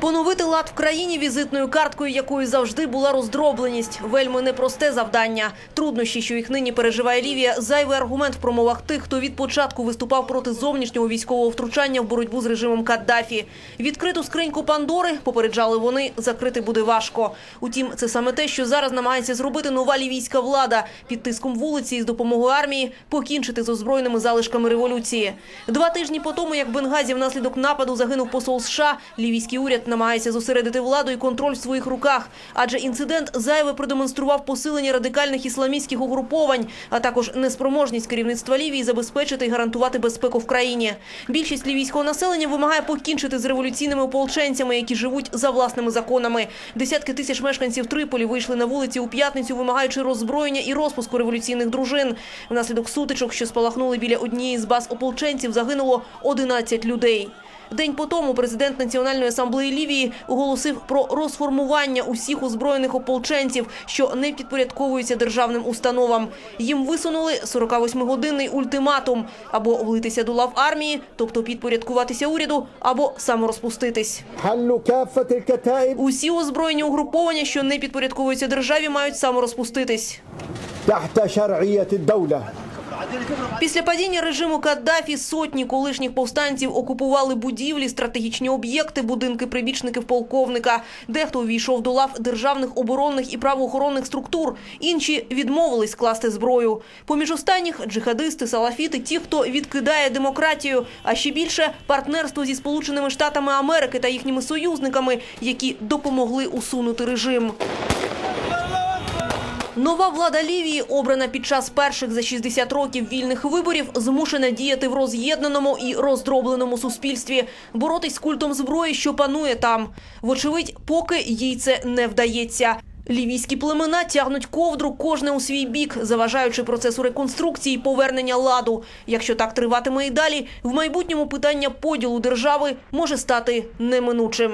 Поновити лад в країні візитною карткою, якою завжди була роздробленість. Вельми непросте завдання. Труднощі, що їх нині переживає Лівія, зайвий аргумент в промовах тих, хто від початку виступав проти зовнішнього військового втручання в боротьбу з режимом Каддафі. Відкриту скриньку Пандори, попереджали вони, закрити буде важко. Утім, це саме те, що зараз намагається зробити нова лівійська влада під тиском вулиці і з допомогою армії покінчити з озброєними залишками революції. Два тижні по тому, як Бенгазі внаслідок нападу загинув посол США, лівійський уряд намагається зосередити владу і контроль в своїх руках, адже інцидент зайве продемонстрував посилення радикальних ісламістських угруповань, а також неспроможність керівництва Лівії забезпечити і гарантувати безпеку в країні. Більшість лівійського населення вимагає покінчити з революційними ополченцями, які живуть за власними законами. Десятки тисяч мешканців Триполі вийшли на вулиці у п'ятницю, вимагаючи роззброєння і розпуску революційних дружин. Внаслідок сутичок, що спалахнули біля однієї з баз ополченців, загинуло 11 людей. День по тому президент Національної асамблеї Лівії оголосив про розформування усіх озброєних ополченців, що не підпорядковуються державним установам. Їм висунули 48-годинний ультиматум або влитися до лав армії, тобто підпорядкуватися уряду, або саморозпуститись. Усі озброєні угруповання, що не підпорядковуються державі, мають саморозпуститись. Після падіння режиму Каддафі сотні колишніх повстанців окупували будівлі, стратегічні об'єкти, будинки прибічників полковника. Дехто увійшов до лав державних оборонних і правоохоронних структур. Інші відмовились класти зброю. Поміж останніх джихадисти, салафіти, ті, хто відкидає демократію, а ще більше партнерство зі сполученими штатами Америки та їхніми союзниками, які допомогли усунути режим. Нова влада Лівії, обрана під час перших за 60 років вільних виборів, змушена діяти в роз'єднаному і роздробленому суспільстві, боротись з культом зброї, що панує там. Вочевидь, поки їй це не вдається. Лівійські племена тягнуть ковдру кожне у свій бік, заважаючи процесу реконструкції і повернення ладу. Якщо так триватиме і далі, в майбутньому питання поділу держави може стати неминучим.